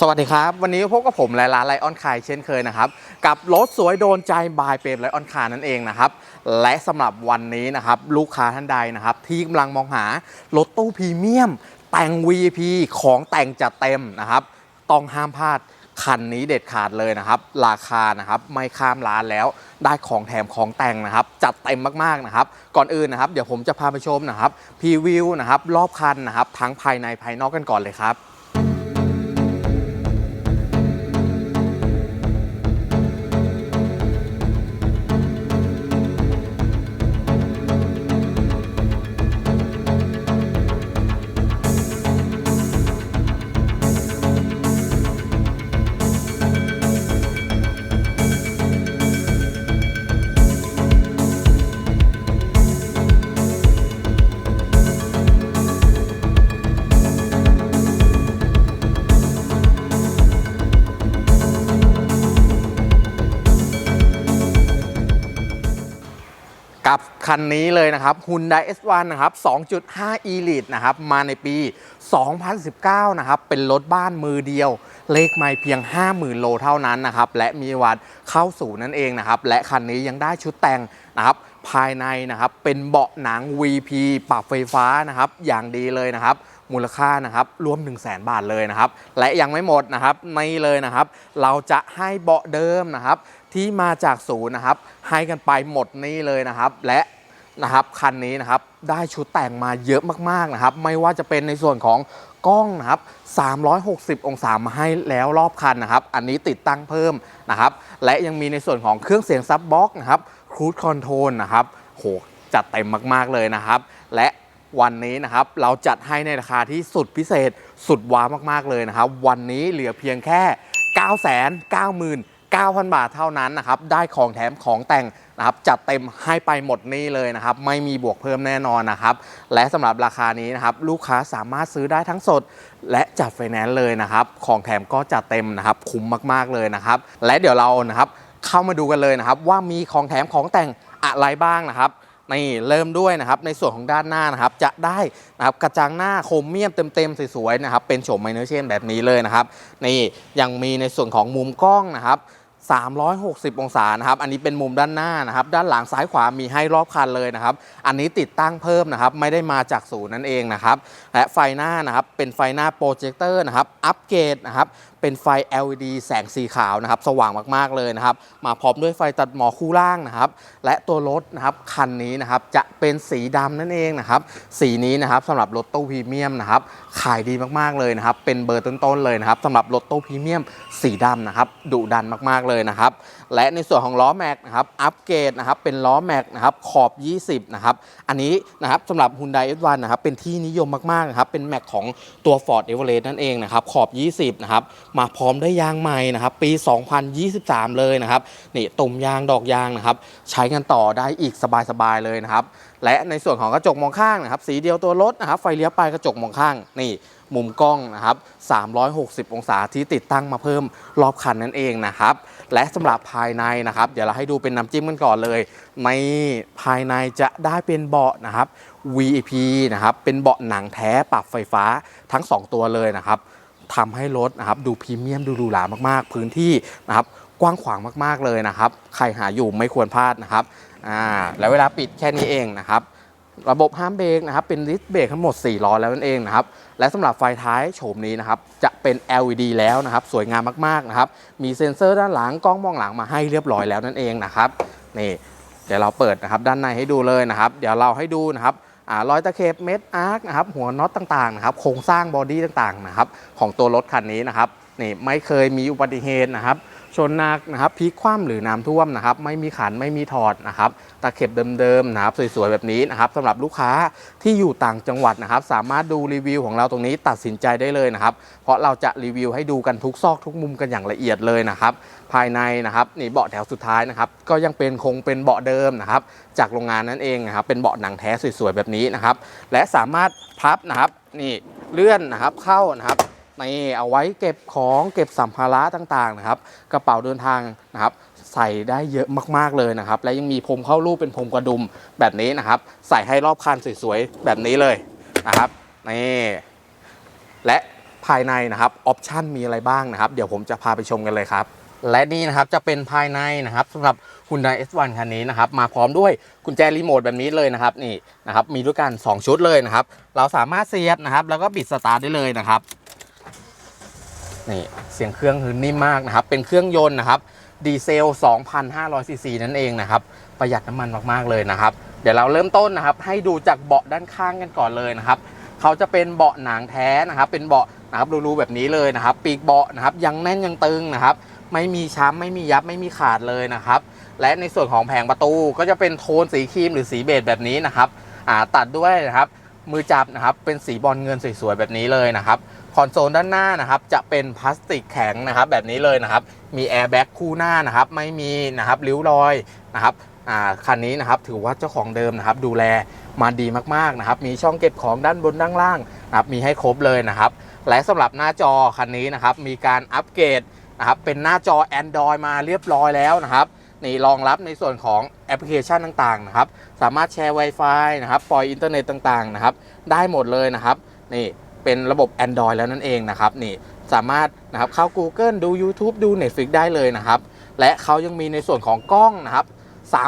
สวัสดีครับ วันนี้พบกับผมและร้านไลออนคายเช่นเคยนะครับ กับรถสวยโดนใจบายเปรมไลออนคานั่นเองนะครับ และสำหรับวันนี้นะครับลูกค้าท่านใดนะครับ ที่กำลังมองหารถตู้พรีเมียม แต่ง VIP ของแต่งจัดเต็มนะครับ ต้องห้ามพลาดคันนี้เด็ดขาดเลยนะครับ ราคานะครับไม่ข้ามล้านแล้วได้ของแถมของแต่งนะครับ จัดเต็มมากๆนะครับ ก่อนอื่นนะครับ เดี๋ยวผมจะพาไปชมนะครับพรีวิวนะครับรอบคันนะครับ ทั้งภายในภายนอกกันก่อนเลยครับ คันนี้เลยนะครับ Hyundai S1 นะครับ 2.5 Elite นะครับ มาในปี 2019 นะครับ เป็นรถบ้านมือเดียว เลขไม่เพียง 50,000 โลเท่านั้นนะครับ และมีวันเข้าสู่นั่นเองนะครับ และคันนี้ยังได้ชุดแต่งนะครับ ภายในนะครับ เป็นเบาะหนัง VP ปรับไฟฟ้านะครับ อย่างดีเลยนะครับมูลค่านะครับรวม 1 0 0 0 0แบาทเลยนะครับ และยังไม่หมดนะครับนี่เลยนะครับ เราจะให้เบาะเดิมนะครับ ที่มาจากศูนย์นะครับ ให้กันไปหมดนี่เลยนะครับ และ นะครับคันนี้นะครับได้ชุดแต่งมาเยอะมากๆนะครับ ไม่ว่าจะเป็นในส่วนของกล้องนะครับ 360 องศามาให้แล้วรอบคันนะครับ อันนี้ติดตั้งเพิ่มนะครับ และยังมีในส่วนของเครื่องเสียงซับบ็อกนะครับครู e คอนโทรลนะครับโหจัดเต็มมากๆเลยนะครับ และวันนี้นะครับเราจัดให้ในราคาที่สุดพิเศษสุดว้าวมากๆเลยนะครับ วันนี้เหลือเพียงแค่ 9 9 9 9 0 0 บาทเท่านั้นนะครับ ได้ของแถมของแต่ง นะครับจัดเต็มให้ไปหมดนี่เลยนะครับไม่มีบวกเพิ่มแน่นอนนะครับและสำหรับราคานี้นะครับลูกค้าสามารถซื้อได้ทั้งสด และจัดไฟแนนซ์เลยนะครับของแถมก็จัดเต็มนะครับคุ้มมากๆเลยนะครับและเดี๋ยวเรานะครับเข้ามาดูกันเลยนะครับว่ามีของแถมของแต่งอะไรบ้างนะครับนี่เริ่มด้วยนะครับในส่วนของด้านหน้านะครับจะได้นะครับกระจังหน้าโครเมียมเต็มๆสวยๆนะครับเป็นโฉมไมเนอร์เชนแบบนี้เลยนะครับนี่ยังมีในส่วนของมุมกล้องนะครับ 360 องศานะครับ อันนี้เป็นมุมด้านหน้านะครับ ด้านหลังซ้ายขวามีให้รอบคันเลยนะครับ อันนี้ติดตั้งเพิ่มนะครับ ไม่ได้มาจากศูนย์นั่นเองนะครับ และไฟหน้านะครับ เป็นไฟหน้าโปรเจคเตอร์นะครับ อัปเกรดนะครับ เป็นไฟ LED แสงสีขาวนะครับ สว่างมากๆเลยนะครับ มาพร้อมด้วยไฟตัดหมอกคู่ล่างนะครับ และตัวรถนะครับ คันนี้นะครับ จะเป็นสีดำนั่นเองนะครับ สีนี้นะครับสำหรับรถตู้พรีเมียมนะครับ ขายดีมากๆเลยนะครับ เป็นเบอร์ต้นๆเลยนะครับสำหรับรถตู้พรีเมียมสีดำนะครับ ดุดันมากๆเลยนะครับ และในส่วนของล้อแม็กนะครับอัปเกรดนะครับเป็นล้อแม็กนะครับขอบ 20 นะครับ อันนี้นะครับสำหรับ Hyundai F1 นะครับเป็นที่นิยมมากๆนะครับเป็นแม็กของตัว Ford Everest นั่นเองนะครับขอบ 20 นะครับมาพร้อมได้ยางใหม่นะครับปี 2023 เลยนะครับนี่ตุ่มยางดอกยางนะครับใช้กันต่อได้อีกสบายๆเลยนะครับและในส่วนของกระจกมองข้างนะครับสีเดียวตัวรถนะครับไฟเลี้ยวไปกระจกมองข้างนี่ มุมกล้องนะครับ 360 องศาที่ติดตั้งมาเพิ่มรอบคันนั่นเองนะครับ และสำหรับภายในนะครับ เดี๋ยวเราให้ดูเป็นน้ำจิ้มกันก่อนเลย ในภายในจะได้เป็นเบาะนะครับ VIP นะครับ เป็นเบาะหนังแท้ปรับไฟฟ้าทั้ง 2 ตัวเลยนะครับทำให้รถนะครับดูพรีเมียมดูหรูหรามากๆ พื้นที่นะครับกว้างขวางมากๆเลยนะครับ ใครหาอยู่ไม่ควรพลาดนะครับอ่าแล้วเวลาปิดแค่นี้เองนะครับ ระบบห้ามเบรกนะครับเป็นดิสเบรกทั้งหมด 4 ล้อแล้วนั่นเองนะครับและสำหรับไฟท้ายโฉมนี้นะครับจะเป็น LED แล้วนะครับสวยงามมากๆนะครับมีเซ็นเซอร์ด้านหลังกล้องมองหลังมาให้เรียบร้อยแล้วนั่นเองนะครับนี่เดี๋ยวเราเปิดนะครับด้านในให้ดูเลยนะครับ เดี๋ยวเราให้ดูนะครับอรอยตะเข็บเม็ดอาร์คนะครับหัวน็อตต่างๆนะครับโครงสร้างบอดี้ต่างๆนะครับของตัวรถคันนี้นะครับ นี่ไม่เคยมีอุบัติเหตุนะครับชนหนักนะครับพลิกคว่ำหรือน้ำท่วมนะครับ ไม่มีขันไม่มีถอดนะครับตะเข็บเดิมๆนะครับสวยๆแบบนี้นะครับสำหรับลูกค้าที่อยู่ต่างจังหวัดนะครับ สามารถดูรีวิวของเราตรงนี้ตัดสินใจได้เลยนะครับ เพราะเราจะรีวิวให้ดูกันทุกซอกทุกมุมกันอย่างละเอียดเลยนะครับ ภายในนะครับนี่เบาะแถวสุดท้ายนะครับ ก็ยังเป็นคงเป็นเบาะเดิมนะครับ จากโรงงานนั่นเองนะครับ เป็นเบาะหนังแท้สวยๆแบบนี้นะครับ และสามารถพับนะครับนี่เลื่อนนะครับเข้านะครับ นี่เอาไว้เก็บของเก็บสัมภาระต่างๆนะครับ กระเป๋าเดินทางนะครับ ใส่ได้เยอะมากๆเลยนะครับ และยังมีพรมเข้ารูปเป็นพรมกระดุมแบบนี้นะครับ ใส่ให้รอบคันสวยๆแบบนี้เลยนะครับนี่และภายในนะครับออปชันมีอะไรบ้างนะครับ เดี๋ยวผมจะพาไปชมกันเลยครับ และนี่นะครับจะเป็นภายในนะครับสำหรับ Hyundai S1 คันนี้นะครับ มาพร้อมด้วยกุญแจรีโมทแบบนี้เลยนะครับนี่นะครับมีด้วยกัน2ชุดเลยนะครับ เราสามารถเสียบนะครับ แล้วก็บิดสตาร์ทได้เลยนะครับ นี่เสียงเครื่องคือนิ่มมากนะครับ เป็นเครื่องยนต์นะครับดีเซล 2,500ซีซีนั่นเองนะครับ ประหยัดน้ำมันมากๆเลยนะครับ เดี๋ยวเราเริ่มต้นนะครับ ให้ดูจากเบาะด้านข้างกันก่อนเลยนะครับ เขาจะเป็นเบาะหนังแท้นะครับ เป็นเบาะนะครับรูๆแบบนี้เลยนะครับ ปีกเบาะนะครับ ยังแน่นยังตึงนะครับ ไม่มีช้ำไม่มียับไม่มีขาดเลยนะครับ และในส่วนของแผงประตูก็จะเป็นโทนสีครีมหรือสีเบจแบบนี้นะครับตัดด้วยนะครับมือจับนะครับเป็นสีบอลเงินสวยๆแบบนี้เลยนะครับ อนโซลด้านหน้านะครับจะเป็นพลาสติกแข็งนะครับแบบนี้เลยนะครับมีแอร์แบ็กคู่หน้านะครับไม่มีนะครับริ้วรอยนะครับอ่าคันนี้นะครับถือว่าเจ้าของเดิมนะครับดูแลมาดีมากๆนะครับมีช่องเก็บของด้านบนด้านล่างนะครับมีให้ครบเลยนะครับและสำหรับหน้าจอคันนี้นะครับมีการอัปเกรดนะครับเป็นหน้าจอ Android มาเรียบร้อยแล้วนะครับนี่รองรับในส่วนของแอปพลิเคชันต่างๆนะครับสามารถแชร์ Wi-Fi นะครับปล่อยอินเทอร์เน็ตต่างๆนะครับได้หมดเลยนะครับนี่ เป็นระบบ Android แล้วนั่นเองนะครับนี่สามารถนะครับเข้า Google ดู YouTube ดู Netflix ได้เลยนะครับ และเขายังมีในส่วนของกล้องนะครับ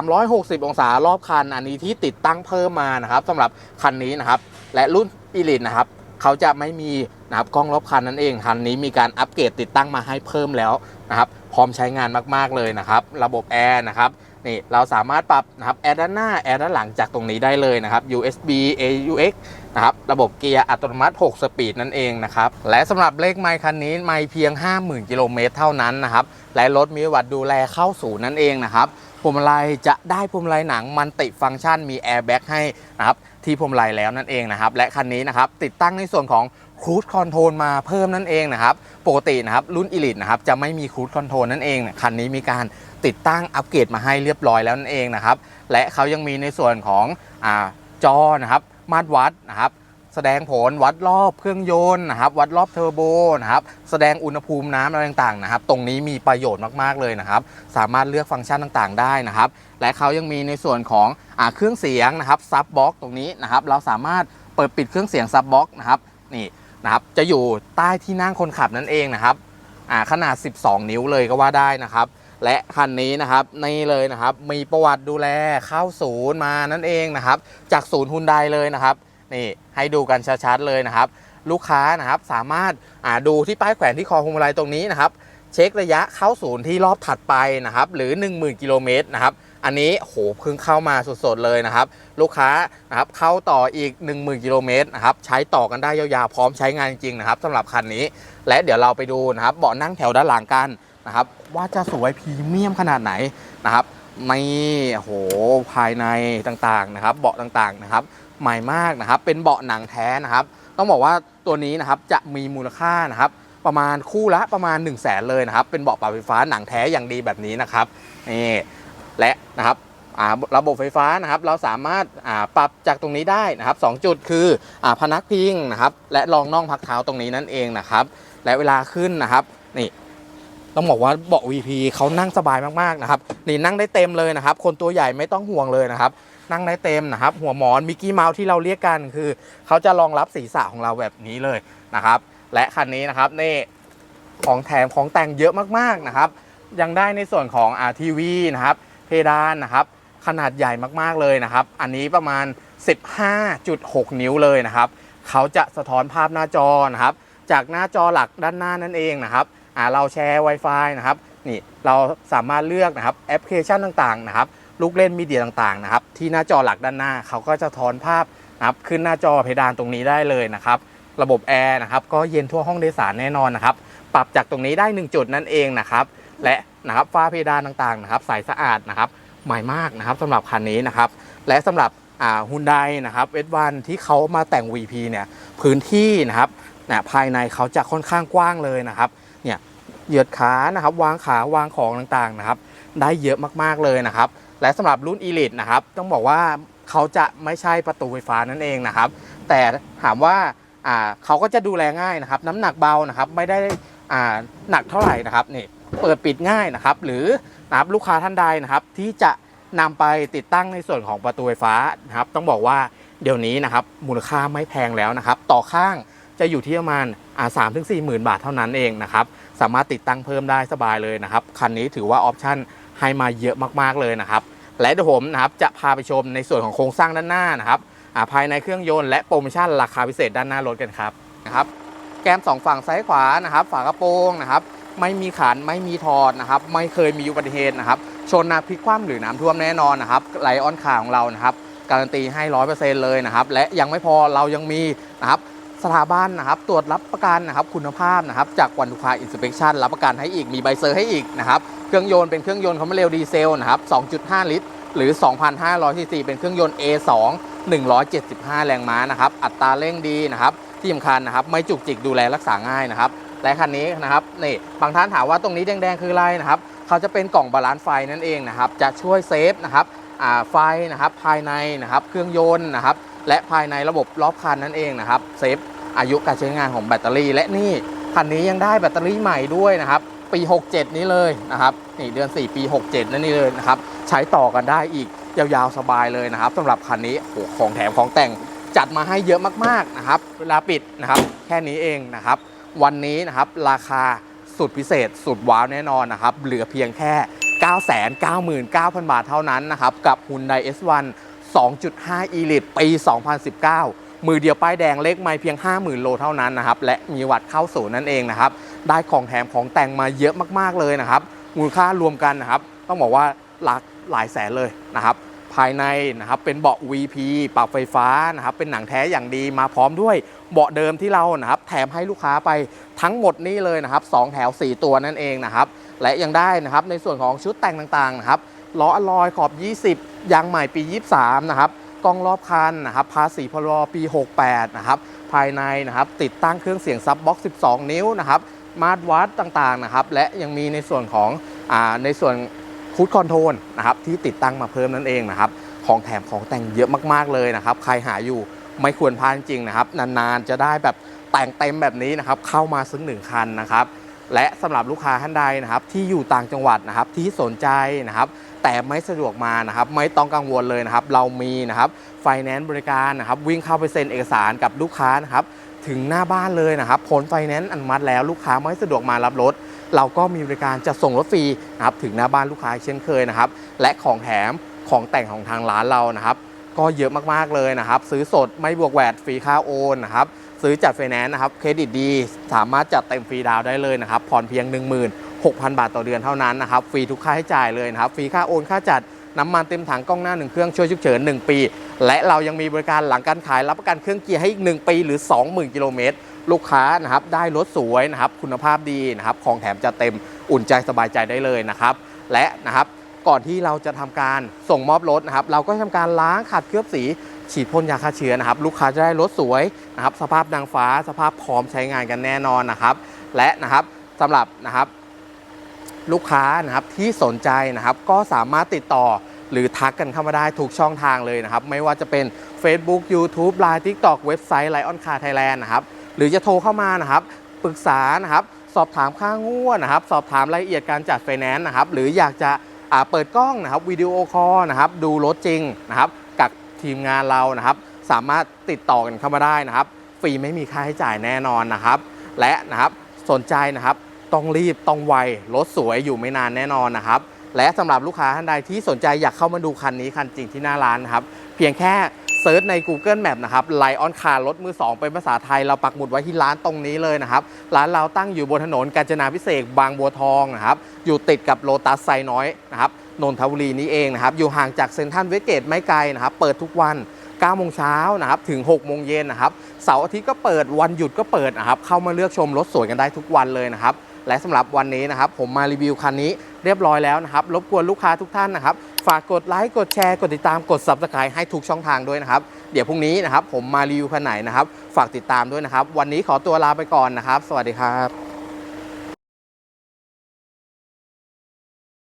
360 องศารอบคัน อันนี้ที่ติดตั้งเพิ่มมานะครับสำหรับคันนี้นะครับ และรุ่น Elite นะครับเขาจะไม่มีนะครับกล้องรอบคันนั่นเองคันนี้มีการอัปเกรดติดตั้งมาให้เพิ่มแล้วนะครับ พร้อมใช้งานมากๆเลยนะครับ ระบบแอร์นะครับนี่เราสามารถปรับนะครับแอร์ด้านหน้าแอร์ด้านหลังจากตรงนี้ได้เลยนะครับ USB AUX นะครับระบบเกียร์อัตโนมัติ 6 สปีดนั่นเองนะครับ และสำหรับเลขไมค์คันนี้ไม่เพียง 50,000 กิโลเมตรเท่านั้นนะครับ และรถมีประวัติดูแลเข้าศูนย์นั่นเองนะครับพวงมาลัยจะได้พวงมาลัยหนังมันติฟังก์ชันมีแอร์แบ็กให้นะครับที่พวงมาลัยแล้วนั่นเองนะครับ และคันนี้นะครับติดตั้งในส่วนของครู e คอนโทรลมาเพิ่มนั่นเองนะครับ ปกตินะครับรุ่น Elite นะครับจะไม่มีครู e คอนโทรลนั่นเอง คันนี้มีการติดตั้งอัปเกรดมาให้เรียบร้อยแล้วนั่นเองนะครับ และเขายังมีในส่วนของอจอนะครับ มาตรวัดนะครับแสดงผลวัดรอบเครื่องยนต์นะครับ วัดรอบเทอร์โบนะครับ แสดงอุณหภูมิน้ำอะไรต่างๆนะครับ ตรงนี้มีประโยชน์มากๆเลยนะครับ สามารถเลือกฟังก์ชันต่างๆ ได้นะครับ และเขายังมีในส่วนของอเครื่องเสียงนะครับซับบ็อกตรงนี้นะครับ เราสามารถเปิดปิดเครื่องเสียงซับบ็อกนะครับนี่นะครับ จะอยู่ใต้ที่นั่งคนขับนั่นเองนะครับอ่าขนาด 12 นิ้วเลยก็ว่าได้นะครับ และคันนี้นะครับนี่เลยนะครับมีประวัติดูแลเข้าศูนย์มานั่นเองนะครับ จากศูนย์ฮุนไดเลยนะครับนี่ให้ดูกันชัดๆเลยนะครับ ลูกค้านะครับสามารถาดูที่ป้ายแขวนที่คอพวงมาลัยตรงนี้นะครับ เช็คระยะเข้าศูนย์ที่รอบถัดไปนะครับ หรือ 10,000กิโลเมตรนะครับอันนี้โหเพิ่งเข้ามาสดๆเลยนะครับ ลูกค้านะครับเข้าต่ออีก 10,000กิโลเมตรนะครับใช้ต่อกันได้ยาวๆพร้อมใช้งานจริงนะครับสำหรับคันนี้ และเดี๋ยวเราไปดูนะครับเบาะนั่งแถวด้านหลังกัน นะครับว่าจะสวยพรีเมียมขนาดไหนนะครับในโหภายในต่างๆนะครับ เบาะต่างๆนะครับ ใหม่มากนะครับ เป็นเบาะหนังแท้นะครับ ต้องบอกว่าตัวนี้นะครับจะมีมูลค่านะครับประมาณคู่ละประมาณ 1 0 0 0 0แสนเลยนะครับ เป็นเบาะปรับไฟฟ้าหนังแท้อย่างดีแบบนี้นะครับนี่และนะครับระบบไฟฟ้านะครับเราสามารถปรับจากตรงนี้ได้นะครับสองจุดคืออพนักพิงนะครับและรองน่องพักเท้าตรงนี้นั่นเองนะครับ และเวลาขึ้นนะครับนี่ ต้องบอกว่าเบาะ VP เขานั่งสบายมากๆนะครับนี่นั่งได้เต็มเลยนะครับ คนตัวใหญ่ไม่ต้องห่วงเลยนะครับ นั่งได้เต็มนะครับ หัวหมอนมิกกี้เมาส์ที่เราเรียกกันคือเขาจะรองรับศีรษะของเราแบบนี้เลยนะครับ และคันนี้นะครับนี่ของแถมของแต่งเยอะมากๆนะครับ ยังได้ในส่วนของอาทีวีนะครับ เพดานนะครับ ขนาดใหญ่มากๆเลยนะครับ อันนี้ประมาณ 15.6 นิ้วเลยนะครับ เขาจะสะท้อนภาพหน้าจอนะครับ จากหน้าจอหลักด้านหน้านั่นเองนะครับ อ่าเราแชร์ Wi-Fi นะครับนี่เราสามารถเลือกนะครับแอปพลิเคชันต่างๆนะครับลูกเล่นมีเดียต่างๆนะครับที่หน้าจอหลักด้านหน้าเขาก็จะทอนภาพนะครับขึ้นหน้าจอเพดานตรงนี้ได้เลยนะครับระบบแอร์นะครับก็เย็นทั่วห้องโดยสารแน่นอนนะครับปรับจากตรงนี้ได้ 1 จุดนั่นเองนะครับและนะครับฝ้าเพดานต่างๆนะครับใสสะอาดนะครับใหม่มากนะครับสำหรับคันนี้นะครับและสำหรับอ่าฮุนไดนะครับเวทวันที่เขามาแต่ง VP เนี่ยพื้นที่นะครับนะภายในเขาจะค่อนข้างกว้างเลยนะครับ เนี่ยเหยียดขานะครับวางขาวางของต่างๆนะครับ ได้เยอะมากๆเลยนะครับ และสำหรับรุ่น Elite นะครับต้องบอกว่าเขาจะไม่ใช่ประตูไฟฟ้านั่นเองนะครับ แต่ถามว่าอ่าเขาก็จะดูแลง่ายนะครับ น้ำหนักเบานะครับไม่ได้อ่าหนักเท่าไหร่นะครับนี่เปิดปิดง่ายนะครับ หรือนะครับลูกค้าท่านใดนะครับ ที่จะนำไปติดตั้งในส่วนของประตูไฟฟ้านะครับ ต้องบอกว่าเดี๋ยวนี้นะครับมูลค่าไม่แพงแล้วนะครับ ต่อข้าง จะอยู่ที่ประมาณสามถึงสี่หมื่นบาทเท่านั้นเองนะครับสามารถติดตั้งเพิ่มได้สบายเลยนะครับคันนี้ถือว่าออปชั่นให้มาเยอะมากๆเลยนะครับและเดี๋ยวผมนะครับจะพาไปชมในส่วนของโครงสร้างด้านหน้านะครับาภายในเครื่องยนต์และโปรโมชั่นราคาพิเศษด้านหน้ารถกันครับนะครับแก้มสองฝั่งซ้ายขวานะครับฝากระโปรงนะครับไม่มีขันไม่มีถอดนะครับไม่เคยมีอุบัติเหตุนะครับชนนาพลิกคว่ำหรือน้ำท่วมแน่นอนนะครับไลออนคาของเรานะครับการันตีให้ร้อยเปอร์เซ็นต์เลยนะครับและยังไม่พอเรายังมีนะครับ สถาบันนะครับ ตรวจรับประกันนะครับคุณภาพนะครับ จากวันทุกาอินสเป t ชันรับประกันให้อีกมีใบเซอร์ให้อีกนะครับเครื่องยนต์เป็นเครื่องยนต์คอมเรลดีเซลนะครับ 2.5 ลิตร หรือ 2,500ซีซีเป็นเครื่องยนต์ A2 175 แรงม้านะครับ อัตราเร่งดีนะครับ ที่สำคัญนะครับ ไม่จุกจิกดูแลรักษาง่ายนะครับ และคันนี้นะครับนี่บางท่านถามว่าตรงนี้แดงๆคืออะไรนะครับ เขาจะเป็นกล่องบาลานซ์ไฟนั่นเองนะครับ จะช่วยเซฟนะครับไฟนะครับภายในนะครับเครื่องยนต์นะครับ และภายในระบบรอบคันนั่นเองนะครับเซฟอายุการใช้งานของแบตเตอรี่ และนี่คันนี้ยังได้แบตเตอรี่ใหม่ด้วยนะครับปี 67 นี้เลยนะครับนี่เดือน 4 ปี 67 นั่นนี่เลยนะครับใช้ต่อกันได้อีกยาวๆสบายเลยนะครับสำหรับคันนี้โอ้ของแถมของแต่งจัดมาให้เยอะมากๆนะครับเวลาปิดนะครับแค่นี้เองนะครับวันนี้นะครับราคาสุดพิเศษสุดว้าวแน่นอนนะครับเหลือเพียงแค่ 999,000 บาทเท่านั้นนะครับกับ Hyundai S1 2.5 Elite ปี 2019 มือเดียวป้ายแดงเลขไม่เพียง 50,000 โลเท่านั้นนะครับ และมีวัดเข้าศูนย์นั่นเองนะครับ ได้ของแถมของแต่งมาเยอะมากๆเลยนะครับ มูลค่ารวมกันนะครับ ต้องบอกว่าหลักหลายแสนเลยนะครับ ภายในนะครับเป็นเบาะ VP ปรับไฟฟ้านะครับ เป็นหนังแท้อย่างดีมาพร้อมด้วยเบาะเดิมที่เรานะครับแถมให้ลูกค้าไปทั้งหมดนี้เลยนะครับสองแถว 4 ตัวนั่นเองนะครับ และยังได้นะครับในส่วนของชุดแต่งต่างๆนะครับ ล้ออลลอยขอบ 20 ยางใหม่ปี 23 นะครับกล้องรอบคันนะครับภาษีพรบปี 68 นะครับ ภายในนะครับติดตั้งเครื่องเสียงซับบ็อกซ์12 นิ้วนะครับมาตรวัดต่างๆนะครับ และยังมีในส่วนของอในส่วนฟูดคอนโทรลนะครับที่ติดตั้งมาเพิ่มนั่นเองนะครับ ของแถมของแต่งเยอะมากๆเลยนะครับ ใครหาอยู่ไม่ควรพลาดจริงนะครับ นานๆจะได้แบบแต่งเต็มแบบนี้นะครับ เข้ามาซึ้งหนึ่งคันนะครับ และสำหรับลูกค้าท่านใดนะครับที่อยู่ต่างจังหวัดนะครับที่สนใจนะครับแต่ไม่สะดวกมานะครับไม่ต้องกังวลเลยนะครับเรามีนะครับไฟแนนซ์บริการนะครับวิ่งเข้าไปเซ็นเอกสารกับลูกค้านะครับถึงหน้าบ้านเลยนะครับผลไฟแนนซ์อนุมัติแล้วลูกค้าไม่สะดวกมารับรถ เราก็มีบริการจะส่งรถฟรีนะครับถึงหน้าบ้านลูกค้าเช่นเคยนะครับและของแถมของแต่งของทางร้านเรานะครับก็เยอะมากๆเลยนะครับ ซื้อสดไม่บวกแวดฟรีค่าโอนนะครับ ซื้อจัดไฟแนนซ์นะครับเครดิตดี สามารถจัดเต็มฟรีดาวได้เลยนะครับผ่อนเพียง 16,000 บาทต่อเดือนเท่านั้นนะครับฟรีทุกค่าใช้จ่ายเลยนะครับฟรีค่าโอนค่าจัดน้ำมันเต็มถังกล้องหน้า 1 เครื่องช่วยฉุกเฉิน 1 ปี และเรายังมีบริการหลังการขายรับประกันเครื่องเกียร์ให้อีก 1 ปีหรือ 20,000 กิโลเมตร ลูกค้านะครับได้รถสวยนะครับคุณภาพดีนะครับของแถมจะเต็มอุ่นใจสบายใจได้เลยนะครับและนะครับก่อนที่เราจะทำการส่งมอบรถนะครับเราก็ทำการล้างขัดเคลือบสี ฉีดพ่นยาฆ่าเชื้อนะครับ ลูกค้าจะได้รถสวยนะครับ สภาพนางฟ้าสภาพพร้อมใช้งานกันแน่นอนนะครับ และนะครับสำหรับนะครับ ลูกค้านะครับที่สนใจนะครับ ก็สามารถติดต่อหรือทักกันเข้ามาได้ทุกช่องทางเลยนะครับ ไม่ว่าจะเป็น Facebook YouTube Line TikTok เว็บไซต์ Lion Car Thailand นะครับ หรือจะโทรเข้ามานะครับ ปรึกษานะครับ สอบถามค่างวดนะครับ สอบถามรายละเอียดการจัดไฟแนนซ์นะครับ หรืออยากจะเปิดกล้องนะครับวิดีโอคอลนะครับ ดูรถจริงนะครับ ทีมงานเรานะครับ สามารถติดต่อกันเข้ามาได้นะครับ ฟรีไม่มีค่าใช้จ่ายแน่นอนนะครับ และนะครับสนใจนะครับต้องรีบต้องไวรถสวยอยู่ไม่นานแน่นอนนะครับ และสำหรับลูกค้าท่านใดที่สนใจอยากเข้ามาดูคันนี้คันจริงที่หน้าร้านนะครับ เพียงแค่เซิร์ชใน Google Map นะครับไลออนคาร์รถมือ 2 เป็นภาษาไทย เราปักหมุดไว้ที่ร้านตรงนี้เลยนะครับ ร้านเราตั้งอยู่บนถนนกาญจนาพิเศษบางบัวทองนะครับ อยู่ติดกับโลตัสไซน้อยนะครับ นนทบุรีนี้เองนะครับ อยู่ห่างจากเซ็นทรัลเวสเกตไม่ไกลนะครับ เปิดทุกวัน9โมงเช้านะครับถึง6โมงเย็นนะครับเสาร์อาทิตย์ก็เปิดวันหยุดก็เปิดนะครับเข้ามาเลือกชมรถสวยกันได้ทุกวันเลยนะครับและสำหรับวันนี้นะครับผมมารีวิวคันนี้เรียบร้อยแล้วนะครับรบกวนลูกค้าทุกท่านนะครับฝากกดไลค์กดแชร์กดติดตามกด subscribe ให้ทุกช่องทางด้วยนะครับเดี๋ยวพรุ่งนี้นะครับผมมารีวิวคันไหนนะครับฝากติดตามด้วยนะครับ วันนี้ขอตัวลาไปก่อนนะครับ สวัสดีครับ